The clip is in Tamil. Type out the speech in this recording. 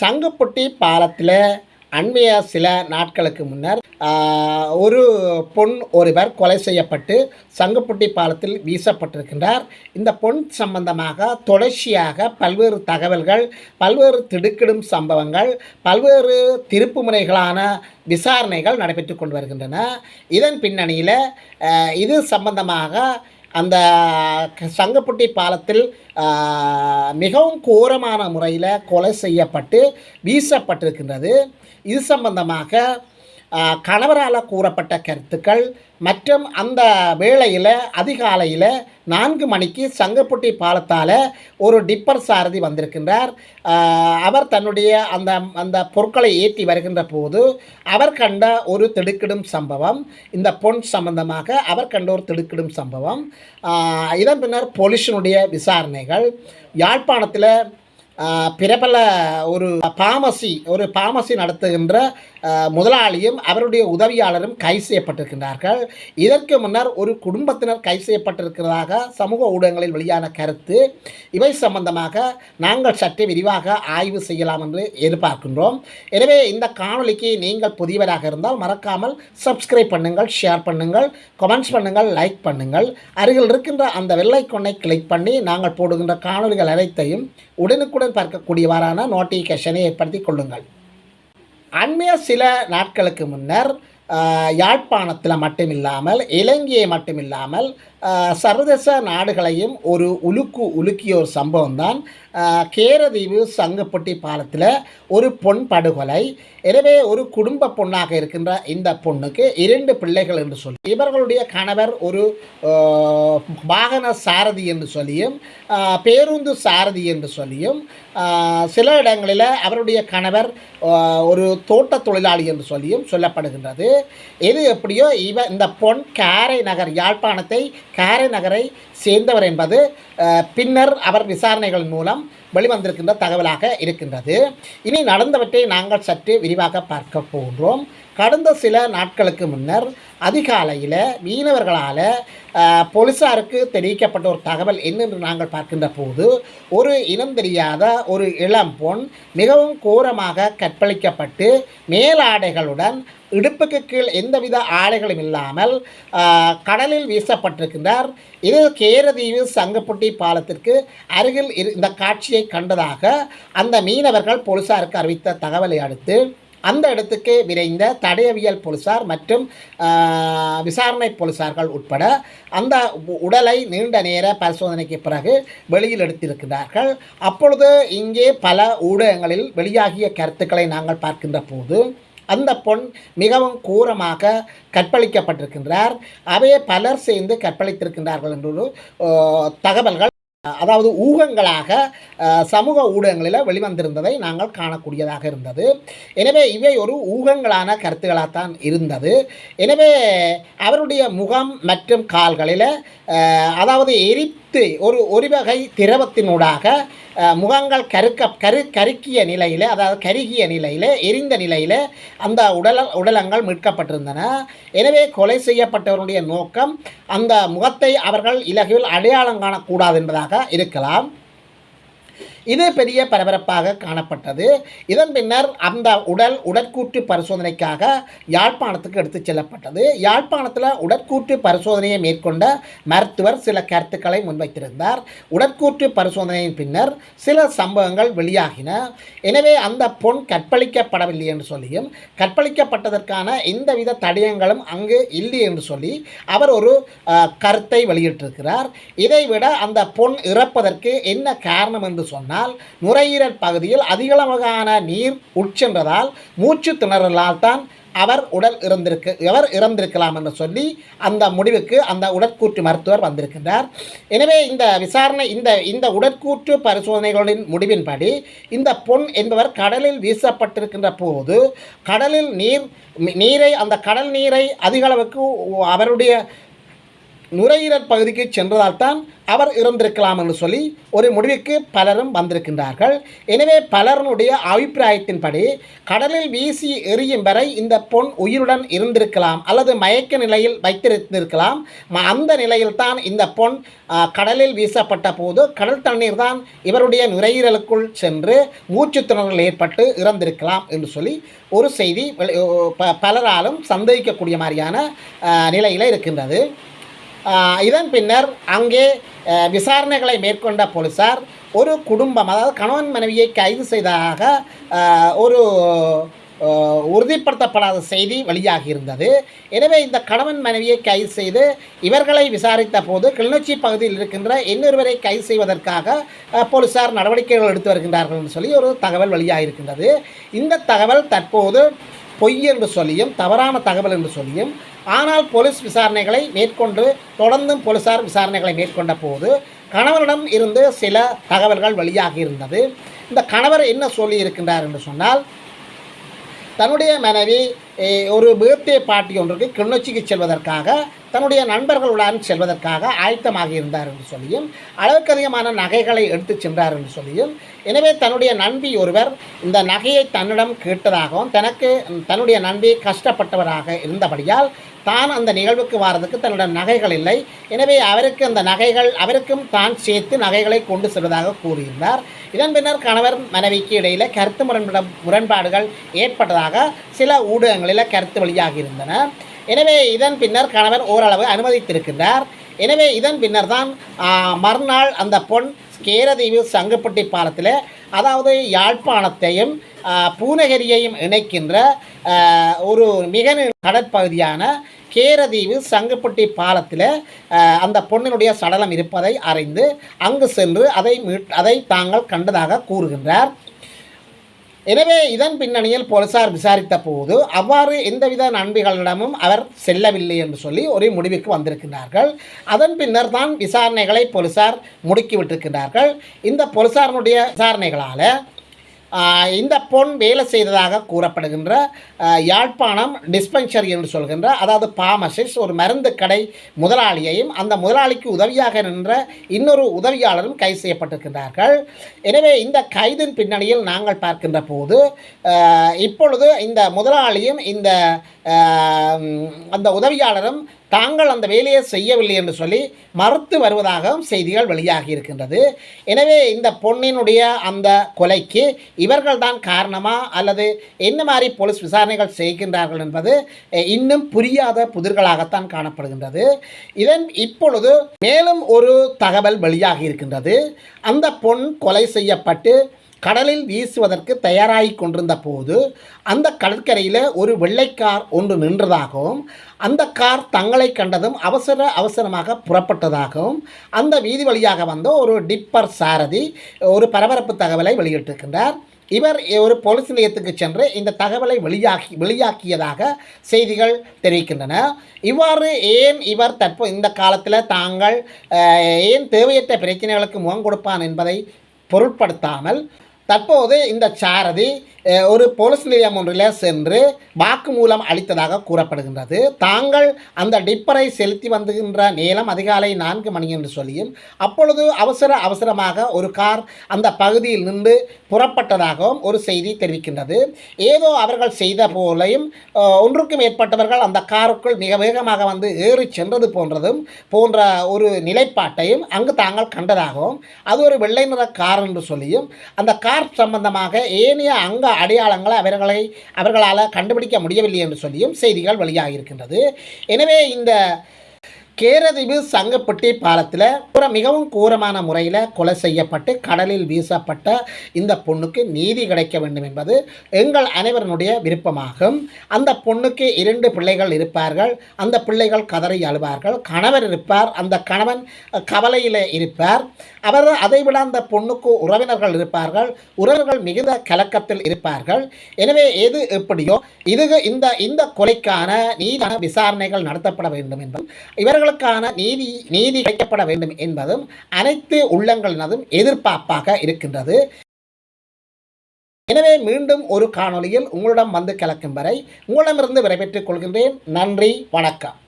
சங்கப்பட்டி பாலத்தில் அண்மைய சில நாட்களுக்கு முன்னர் ஒரு பொன் ஒருவர் கொலை செய்யப்பட்டு சங்குப்பட்டி பாலத்தில் வீசப்பட்டிருக்கின்றார். இந்த பொன் சம்பந்தமாக தொடர்ச்சியாக பல்வேறு தகவல்கள் பல்வேறு திடுக்கிடும் சம்பவங்கள் பல்வேறு திருப்பு முறைகளான விசாரணைகள் நடைபெற்று கொண்டு வருகின்றன. இதன் பின்னணியில் இது சம்பந்தமாக அந்த க- சங்கப்பட்டி பாலத்தில் மிகவும் கோரமான முறையில் கொலை செய்யப்பட்டு வீசப்பட்டிருக்கின்றது. இது சம்பந்தமாக கணவரால் கூறப்பட்ட கருத்துக்கள் மற்றும் அந்த வேளையில் அதிகாலையில் நான்கு மணிக்கு சங்கப்பட்டி பாலத்தால் ஒரு டிப்பர் சாரதி வந்திருக்கின்றார். அவர் தன்னுடைய அந்த அந்த பொருட்களை ஏற்றி வருகின்ற போது அவர் கண்ட ஒரு திடுக்கிடும் சம்பவம் இந்த பொன் சம்பந்தமாக அவர் கண்ட ஒரு திடுக்கிடும் சம்பவம். இதன் பின்னர் போலீஸினுடைய விசாரணைகள் யாழ்ப்பாணத்தில் பிரபல ஒரு பாமசி ஒரு பாமசி நடத்துகின்ற முதலாளியும் அவருடைய உதவியாளரும் கைது செய்யப்பட்டிருக்கின்றார்கள். இதற்கு முன்னர் ஒரு குடும்பத்தினர் கைது செய்யப்பட்டிருக்கிறதாக சமூக ஊடகங்களில் வெளியான கருத்து. இவை சம்பந்தமாக நாங்கள் சற்று விரிவாக ஆய்வு செய்யலாம் என்று எதிர்பார்க்கின்றோம். எனவே இந்த காணொளிக்கு நீங்கள் புதியவராக இருந்தால் மறக்காமல் சப்ஸ்கிரைப் பண்ணுங்கள் ஷேர் பண்ணுங்கள் கமெண்ட்ஸ் பண்ணுங்கள் லைக் பண்ணுங்கள். அருகில் இருக்கின்ற அந்த வெள்ளைக்கொன்னை கிளிக் பண்ணி நாங்கள் போடுகின்ற காணொளிகள் அனைத்தையும் உடனுக்குடன் பார்க்கக்கூடியவாறான நோட்டிஃபிகேஷனை ஏற்படுத்தி கொள்ளுங்கள். அண்மைய சில நாட்களுக்கு முன்னர் யாழ்ப்பாணத்தில் மட்டுமில்லாமல் இலங்கையை மட்டுமில்லாமல் சர்வதேச நாடுகளையும் ஒரு உலுக்கு உலுக்கிய ஒரு சம்பவம் தான் கேரதீவு சங்கப்பட்டி பாலத்தில் ஒரு பொன் படுகொலை. எனவே ஒரு குடும்ப பொண்ணாக இருக்கின்ற இந்த பொண்ணுக்கு இரண்டு பிள்ளைகள் என்று சொல்லி இவர்களுடைய கணவர் ஒரு வாகன சாரதி என்று சொல்லியும் பேருந்து சாரதி என்று சொல்லியும் சில இடங்களில் அவருடைய கணவர் ஒரு தோட்ட தொழிலாளி என்று சொல்லியும் சொல்லப்படுகின்றது. எது எப்படியோ இவ இந்த பொன் காரை நகர் யாழ்ப்பாணத்தை காரை நகரை சேர்ந்தவர் என்பது பின்னர் அவர் விசாரணைகள் மூலம் வெளிவந்திருக்கின்ற தகவலாக இருக்கின்றது. இனி நடந்தவற்றை நாங்கள் சற்று விரிவாக பார்க்க போகின்றோம். கடந்த சில நாட்களுக்கு முன்னர் அதிகாலையில் மீனவர்களால் போலீஸாருக்கு போலீசாருக்கு தெரிவிக்கப்பட்ட ஒரு தகவல் என்னென்று நாங்கள் பார்க்கின்ற போது ஒரு இனம் தெரியாத ஒரு இளம் பொன் மிகவும் கோரமாக கற்பழிக்கப்பட்டு மேலாடைகளுடன் இடுப்புக்கு கீழ் எந்தவித ஆடைகளும் இல்லாமல் கடலில் வீசப்பட்டிருக்கின்றார். இது கேரதீவு சங்கப்புட்டி பாலத்திற்கு அருகில் இரு இந்த காட்சியை கண்டதாக அந்த மீனவர்கள் போலீஸாருக்கு அறிவித்த தகவலை அடுத்து அந்த இடத்துக்கு விரைந்த தடயவியல் போலீசார் மற்றும் விசாரணை போலீசார்கள் உட்பட அந்த உ- உடலை நீண்ட நேர பரிசோதனைக்கு பிறகு வெளியில் எடுத்திருக்கிறார்கள். அப்பொழுது இங்கே பல ஊடகங்களில் வெளியாகிய கருத்துக்களை நாங்கள் பார்க்கின்ற போது அந்த பொன் மிகவும் கூரமாக கற்பழிக்கப்பட்டிருக்கின்றார். அவையே பலர் சேர்ந்து கற்பழித்திருக்கின்றார்கள் என்று தகவல்கள் அதாவது ஊகங்களாக சமூக ஊடகங்களில் வெளிவந்திருந்ததை நாங்கள் காணக்கூடியதாக இருந்தது. எனவே இவை ஒரு ஊகங்களான கருத்துக்களாகத்தான் இருந்தது. எனவே அவருடைய முகம் மற்றும் கால்களில் அதாவது எரி கருத்து ஒரு ஒரு வகை திரவத்தினூடாக முகங்கள் கருக்க கரு கருக்கிய நிலையில் அதாவது கருகிய நிலையில் எரிந்த நிலையில் அந்த உடல உடலங்கள் மீட்கப்பட்டிருந்தன. எனவே கொலை செய்யப்பட்டவருடைய நோக்கம் அந்த முகத்தை அவர்கள் இலகுவில் அடையாளம் காணக்கூடாது என்பதாக இருக்கலாம். இது பெரிய பரபரப்பாக காணப்பட்டது. இதன் பின்னர் அந்த உடல் உடற்கூற்று பரிசோதனைக்காக யாழ்ப்பாணத்துக்கு எடுத்துச் செல்லப்பட்டது. யாழ்ப்பாணத்தில் உடற்கூற்று பரிசோதனையை மேற்கொண்ட மருத்துவர் சில கருத்துக்களை முன்வைத்திருந்தார். உடற்கூற்று பரிசோதனையின் பின்னர் சில சம்பவங்கள் வெளியாகின. எனவே அந்த பொன் கற்பழிக்கப்படவில்லை என்று சொல்லியும் கற்பழிக்கப்பட்டதற்கான எந்தவித தடயங்களும் அங்கு இல்லை என்று சொல்லி அவர் ஒரு கருத்தை வெளியிட்டிருக்கிறார். இதைவிட அந்த பொன் இறப்பதற்கு என்ன காரணம் என்று சொன்னால் நுரையீரல் பகுதியில் அதிகளவான நீர் உட்சென்றதால் மூச்சு திணறலால் தான் அவர் உடல் இறந்திருக்கு எவர் இறந்திருக்கலாம் என்று சொல்லி அந்த முடிவுக்கு அந்த உடற்கூற்று மருத்துவர் வந்திருக்கின்றார். எனவே இந்த விசாரணை இந்த இந்த உடற்கூற்று பரிசோதனைகளின் முடிவின்படி இந்த பொன் என்பவர் கடலில் வீசப்பட்டிருக்கின்ற போது கடலில் நீர் நீரை அந்த கடல் நீரை அதிகளவுக்கு அவருடைய நுரையீரல் பகுதிக்கு சென்றதால் தான் அவர் இறந்திருக்கலாம் என்று சொல்லி ஒரு முடிவுக்கு பலரும் வந்திருக்கின்றார்கள். எனவே பலருடைய அபிப்பிராயத்தின்படி கடலில் வீசி எரியும் வரை இந்த பொன் உயிருடன் இருந்திருக்கலாம் அல்லது மயக்க நிலையில் வைத்திருந்திருக்கலாம். ம- அந்த நிலையில் தான் இந்த பொன் கடலில் வீசப்பட்ட போது கடல் தண்ணீர் தான் இவருடைய நுரையீரலுக்குள் சென்று மூச்சுத் ஏற்பட்டு இறந்திருக்கலாம் என்று சொல்லி ஒரு செய்தி ப- பலராலும் சந்தேகிக்கக்கூடிய மாதிரியான நிலையில் இருக்கின்றது. இதன் பின்னர் அங்கே விசாரணைகளை மேற்கொண்ட போலீசார் ஒரு குடும்பம் அதாவது கணவன் மனைவியை கைது செய்ததாக ஒரு உறுதிப்படுத்தப்படாத செய்தி வெளியாகி இருந்தது. எனவே இந்த கணவன் மனைவியை கைது செய்து இவர்களை விசாரித்த போது கிளிநொச்சி பகுதியில் இருக்கின்ற இன்னொருவரை கைது செய்வதற்காக போலீசார் நடவடிக்கைகள் எடுத்து வருகின்றார்கள் என்று சொல்லி ஒரு தகவல் வெளியாகியிருக்கின்றது. இந்த தகவல் தற்போது பொய் என்று சொல்லியும் தவறான தகவல் என்று சொல்லியும் ஆனால் போலீஸ் விசாரணைகளை மேற்கொண்டு தொடர்ந்தும் போலீசார் விசாரணைகளை மேற்கொண்ட போது கணவரிடம் இருந்து சில தகவல்கள் வெளியாகி இருந்தது. இந்த கணவர் என்ன சொல்லி இருக்கின்றார் என்று சொன்னால் தன்னுடைய மனைவி ஒரு பர்த்டே பார்ட்டி ஒன்றுக்கு கிளிநொச்சிக்கு செல்வதற்காக தன்னுடைய நண்பர்களுடன் செல்வதற்காக ஆயத்தமாக இருந்தார் என்று சொல்லியும் அளவுக்கு அதிகமான நகைகளை எடுத்துச் சென்றார் என்று சொல்லியும் எனவே தன்னுடைய நண்பி ஒருவர் இந்த நகையை தன்னிடம் கேட்டதாகவும் தனக்கு தன்னுடைய நண்பி கஷ்டப்பட்டவராக இருந்தபடியால் தான் அந்த நிகழ்வுக்கு வாரதுக்கு தன்னுடைய நகைகள் இல்லை. எனவே அவருக்கு அந்த நகைகள் அவருக்கும் தான் சேர்த்து நகைகளை கொண்டு செல்வதாக கூறியிருந்தார். இதன் பின்னர் கணவர் மனைவிக்கு இடையில் கருத்து முரண்பட முரண்பாடுகள் ஏற்பட்டதாக சில ஊடகங்களில் கருத்து வெளியாகி இருந்தன. எனவே இதன் பின்னர் கணவர் ஓரளவு அனுமதித்திருக்கின்றார். எனவே இதன் பின்னர் தான் மறுநாள் அந்த பொன் கேரதீவு சங்குப்பட்டி பாலத்தில் அதாவது யாழ்ப்பாணத்தையும் பூநகரியையும் இணைக்கின்ற ஒரு மிக கடற்பகுதியான கேரதீவு சங்குப்பட்டி பாலத்தில் அந்த பொண்ணினுடைய சடலம் இருப்பதை அறிந்து அங்கு சென்று அதை மீட் அதை தாங்கள் கண்டதாக கூறுகின்றார். எனவே இதன் பின்னணியில் போலீசார் விசாரித்த போது அவ்வாறு எந்தவித நண்பிகளிடமும் அவர் செல்லவில்லை என்று சொல்லி ஒரு முடிவுக்கு வந்திருக்கிறார்கள். அதன் பின்னர் தான் விசாரணைகளை போலீசார் முடுக்கிவிட்டிருக்கிறார்கள் இந்த போலீசாரினுடைய விசாரணைகளால் இந்த பொன் வேலை செய்ததாக கூறப்படுகின்ற யாழ்ப்பாணம் டிஸ்பென்சரி என்று சொல்கின்ற அதாவது பாமசிஸ் ஒரு மருந்து கடை முதலாளியையும் அந்த முதலாளிக்கு உதவியாக நின்ற இன்னொரு உதவியாளரும் கைது செய்யப்பட்டிருக்கின்றார்கள். எனவே இந்த கைதின் பின்னணியில் நாங்கள் பார்க்கின்ற போது இப்பொழுது இந்த முதலாளியும் இந்த அந்த உதவியாளரும் தாங்கள் அந்த வேலையை செய்யவில்லை என்று சொல்லி மறுத்து வருவதாகவும் செய்திகள் வெளியாகி இருக்கின்றது. எனவே இந்த பொண்ணினுடைய அந்த கொலைக்கு இவர்கள்தான் காரணமா? அல்லது என்ன மாதிரி போலீஸ் விசாரணைகள் செய்கின்றார்கள் என்பது இன்னும் புரியாத புதிர்களாகத்தான் காணப்படுகின்றது. இதன் இப்பொழுது மேலும் ஒரு தகவல் வெளியாகி இருக்கின்றது. அந்த பொன் கொலை செய்யப்பட்டு கடலில் வீசுவதற்கு தயாராகி கொண்டிருந்த போது அந்த கடற்கரையில் ஒரு வெள்ளைக்கார் ஒன்று நின்றதாகவும் அந்த கார் தங்களை கண்டதும் அவசர அவசரமாக புறப்பட்டதாகவும் அந்த வீதி வழியாக வந்த ஒரு டிப்பர் சாரதி ஒரு பரபரப்பு தகவலை வெளியிட்டிருக்கின்றார். இவர் ஒரு போலீஸ் நிலையத்துக்கு சென்று இந்த தகவலை வெளியாகி வெளியாக்கியதாக செய்திகள் தெரிவிக்கின்றன. இவ்வாறு ஏன் இவர் தற்போ இந்த காலத்தில் தாங்கள் ஏன் தேவையற்ற பிரச்சனைகளுக்கு முகம் கொடுப்பான் என்பதை பொருட்படுத்தாமல் தற்போது இந்த சாரதி ஒரு போலீஸ் நிலையம் ஒன்றில் சென்று வாக்குமூலம் அளித்ததாக கூறப்படுகின்றது. தாங்கள் அந்த டிப்பரை செலுத்தி வந்துகின்ற நேரம் அதிகாலை நான்கு மணி என்று சொல்லியும் அப்பொழுது அவசர அவசரமாக ஒரு கார் அந்த பகுதியில் நின்று புறப்பட்டதாகவும் ஒரு செய்தி தெரிவிக்கின்றது. ஏதோ அவர்கள் செய்த போலையும் ஒன்றுக்கும் மேற்பட்டவர்கள் அந்த காருக்குள் மிக வேகமாக வந்து ஏறி சென்றது போன்றதும் போன்ற ஒரு நிலைப்பாட்டையும் அங்கு தாங்கள் கண்டதாகவும் அது ஒரு வெள்ளை நிற கார் என்று சொல்லியும் அந்த கார் சம்பந்தமாக ஏனைய அங்க அடையாளங்களை அவர்களை அவர்களால் கண்டுபிடிக்க முடியவில்லை என்று சொல்லியும் செய்திகள் வெளியாகி இருக்கின்றது எனவே இந்த கேரதீவு சங்கப்பட்டி பாலத்தில் ஒரு மிகவும் கூரமான முறையில் கொலை செய்யப்பட்டு கடலில் வீசப்பட்ட இந்த பொண்ணுக்கு நீதி கிடைக்க வேண்டும் என்பது எங்கள் அனைவருடைய விருப்பமாகும். அந்த பொண்ணுக்கு இரண்டு பிள்ளைகள் இருப்பார்கள். அந்த பிள்ளைகள் கதறி அழுவார்கள். கணவர் இருப்பார். அந்த கணவன் கவலையில் இருப்பார். அவர் அதைவிட அந்த பொண்ணுக்கு உறவினர்கள் இருப்பார்கள். உறவினர்கள் மிகுந்த கலக்கத்தில் இருப்பார்கள். எனவே எது எப்படியோ இது இந்த இந்த கொலைக்கான நீதியான விசாரணைகள் நடத்தப்பட வேண்டும் என்பதும் அவர்களுக்கான நீதி நீதி கிடைக்கப்பட வேண்டும் என்பதும் அனைத்து உள்ளங்களினதும் எதிர்பார்ப்பாக இருக்கின்றது. எனவே மீண்டும் ஒரு காணொளியில் உங்களிடம் வந்து கலக்கும் வரை உங்களிடமிருந்து விடைபெற்றுக் கொள்கின்றேன். நன்றி வணக்கம்.